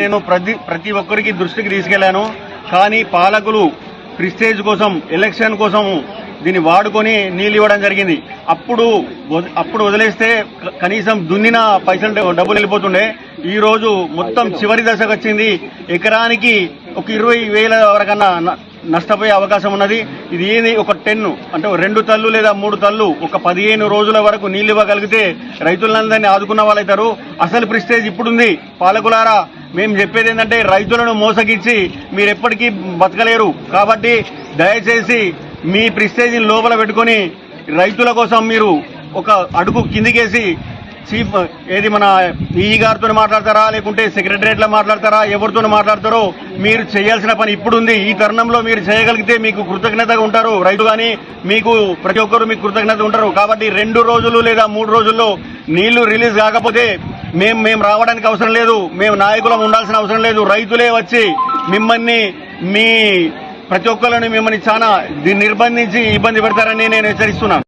నేను ప్రతి ప్రతి ఒక్కరికి దృష్టికి తీసుకెళ్ళాను కానీ పాలకులు ప్రిస్టేజ్ కోసం ఎలక్షన్ కోసం దీన్ని వాడుకొని నీళ్ళు ఇవ్వడం జరిగింది. అప్పుడు అప్పుడు వదిలేస్తే కనీసం దున్నిన పైసలు డబ్బులు వెళ్ళిపోతుండే. ఈ రోజు మొత్తం చివరి దశకు వచ్చింది. ఎకరానికి ఒక ఇరవై వేల వరకన్నా న- నష్టపోయే అవకాశం ఉన్నది. ఇది ఏది? ఒక టెన్ అంటే రెండు తల్లు లేదా మూడు తల్లు ఒక పదిహేను రోజుల వరకు నీళ్ళు ఇవ్వగలిగితే రైతులందరినీ ఆదుకున్న వాళ్ళైతారు. అసలు ప్రిస్టేజ్ ఇప్పుడుంది. పాలకులారా మేము చెప్పేది ఏంటంటే రైతులను మోసగిచ్చి మీరు ఎప్పటికీ బతకలేరు. కాబట్టి దయచేసి మీ ప్రిస్టేజ్ని లోపల పెట్టుకొని రైతుల కోసం మీరు ఒక అడుగు కిందికేసి చీఫ్ ఏది మన ఈ గారితో మాట్లాడతారా లేకుంటే సెక్రటరియట్లో మాట్లాడతారా ఎవరితో మాట్లాడతారో మీరు చేయాల్సిన పని ఇప్పుడు ఉంది ఈ తరుణంలో మీరు చేయగలిగితే మీకు కృతజ్ఞతగా ఉంటారు. రైతు కానీ మీకు ప్రతి ఒక్కరు మీకు కృతజ్ఞత ఉంటారు. కాబట్టి రెండు రోజులు లేదా మూడు రోజుల్లో నీళ్ళు రిలీజ్ కాకపోతే మేము మేము రావడానికి అవసరం లేదు. మేము నాయకులం ఉండాల్సిన అవసరం లేదు. రైతులే వచ్చి మిమ్మల్ని మీ ప్రతి ఒక్కరిని మిమ్మల్ని చాలా నిర్బంధించి ఇబ్బంది పెడతారని నేను హెచ్చరిస్తున్నాను.